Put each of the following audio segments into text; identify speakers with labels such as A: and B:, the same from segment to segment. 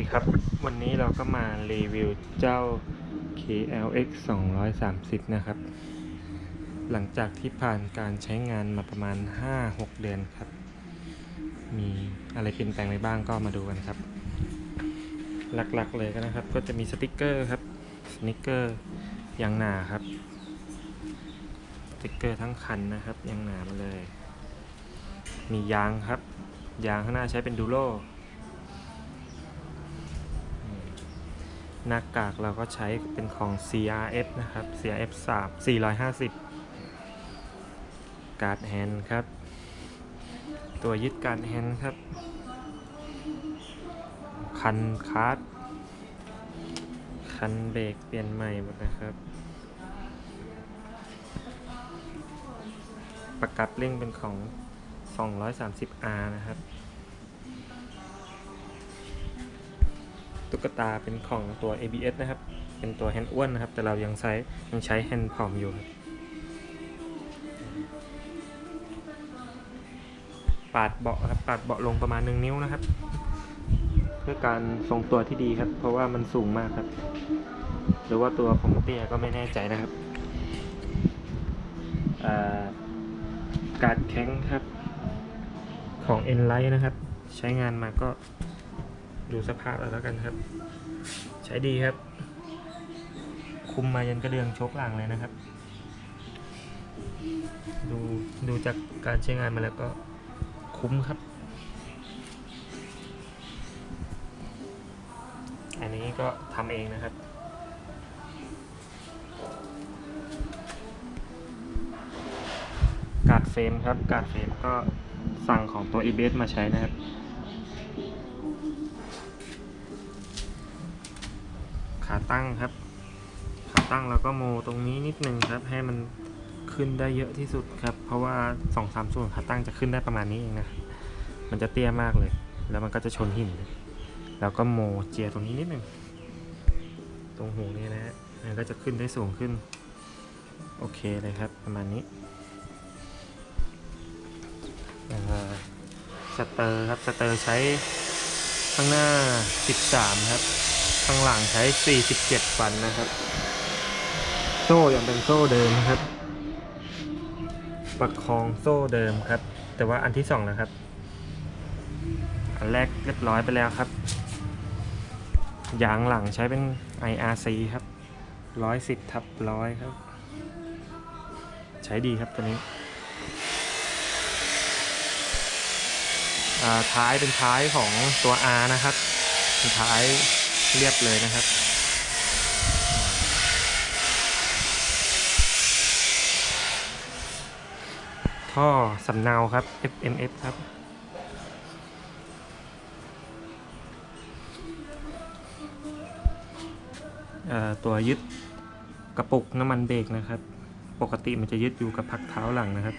A: ดีครับ วันนี้เราก็มารีวิวเจ้า KLX 230 นะครับ หลังจากที่ผ่านการใช้งานมาประมาณ 5-6 เดือนครับ มีอะไรเปลี่ยนแปลงไปบ้างก็มาดูกันครับ หลักๆเลยก็นะครับ ก็จะมีสติกเกอร์ครับ สติกเกอร์ยางหนาครับ สติกเกอร์ทั้งคันนะครับยางหนามาเลย มียางครับ ยางข้างหน้าใช้เป็นดูโร หน้ากากเราก็ใช้เป็นของ CRF นะครับ CRF 3 450 การ์ดแฮนด์ครับ ตัวยึดการ์ดแฮนด์ครับ คันคาร์ดคันเบรกเปลี่ยนใหม่หมดนะครับ ประกับเร่งเป็นของ 230R นะครับ ตุ๊กตาเป็นของตัว ABS นะครับ เป็นตัวแฮนด์อ้วนนะครับ แต่เรายังใช้ยังใช้แฮนด์ผอมอยู่ปาดเบาะครับปาดเบาะลงประมาณ 1 นิ้วนะครับ เพื่อการทรงตัวที่ดีครับ เพราะว่ามันสูงมากครับ หรือว่าตัวผมเตี้ยก็ไม่แน่ใจนะครับการแข็งครับของ Enlight นะครับ ใช้งานมาก็ ดูสภาพเอาแล้วกันครับ ใช้ดีครับ คุมมายันกระเดื่องชกหลังเลยนะครับ ดูดูจากการใช้งานมาแล้วก็คุ้มครับ อันนี้ก็ทำเองนะครับการ์ดเฟรมครับการ์ดเฟรมก็สั่งของตัว e b s มาใช้นะครับ ตั้งครับขาตั้งแล้วก็โมตรงนี้นิดหนึ่งครับ ให้มันขึ้นได้เยอะที่สุดครับ เพราะว่า2อสามส่วนขาตั้งจะขึ้นได้ประมาณนี้เองนะมันจะเตี้ยมากเลย แล้วมันก็จะชนหินแล้วก็โมเจียตรงนี้นิดหนึ่งตรงหูนี่นะฮะมันก็จะขึ้นได้สูงขึ้น โอเคเลยครับประมาณนี้สเตอร์ครับสเตอร์ใช้ข้างหน้า 13 ครับ ข้างหลังใช้ 47 ฟันนะครับ โซ่ยังเป็นโซ่เดิมครับ ประคองโซ่เดิมครับ แต่ว่าอันที่สองนะครับ อันแรกเรียบร้อยไปแล้วครับ ยางหลังใช้เป็น IRC ครับ 110ทับร้อยครับ ใช้ดีครับตัวนี้ท้ายเป็นท้ายของตัว R นะครับท้าย เรียบเลยนะครับ ท่อสำเนาครับ FMF ครับตัวยึดกระปุกน้ำมันเบรกนะครับ ปกติมันจะยึดอยู่กับพักเท้าหลังนะครับ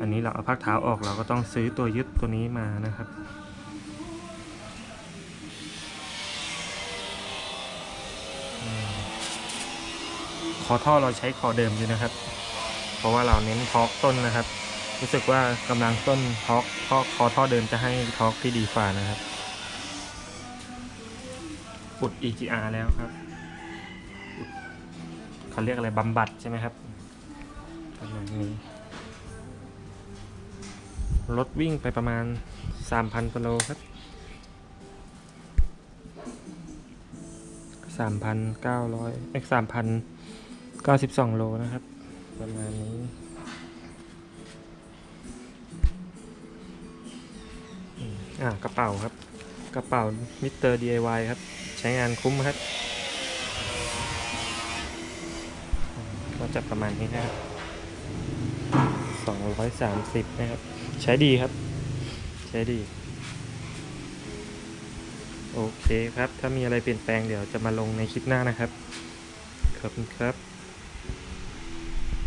A: อันนี้เราเอาพักเท้าออกเราก็ต้องซื้อตัวยึดตัวนี้มานะครับ คอท่อเราใช้คอเดิมอยู่นะครับ เพราะว่าเราเน้นทอกต้นนะครับ รู้สึกว่ากำลังต้นทอกข้อคอท่อเดิมจะให้ทอกที่ดีฝ่านะครับอุด EGR แล้วครับเขาเรียกอะไรบำบัดใช่ไหมครับประมาณนี้รถวิ่งไปประมาณ 3,000กิโลครับ 3,900เอ้ย3,000 92 โลนะครับ ประมาณนี้อกระเป๋าครับ กระเป๋ามิสเตอร์ DIY ครับ ใช้งานคุ้มครับ ก็จะประมาณนี้นะครับ230 นะครับ ใช้ดีครับ ใช้ดี โอเคครับ ถ้ามีอะไรเปลี่ยนแปลงเดี๋ยวจะมาลงในคลิปหน้านะครับ ขอบคุณครับ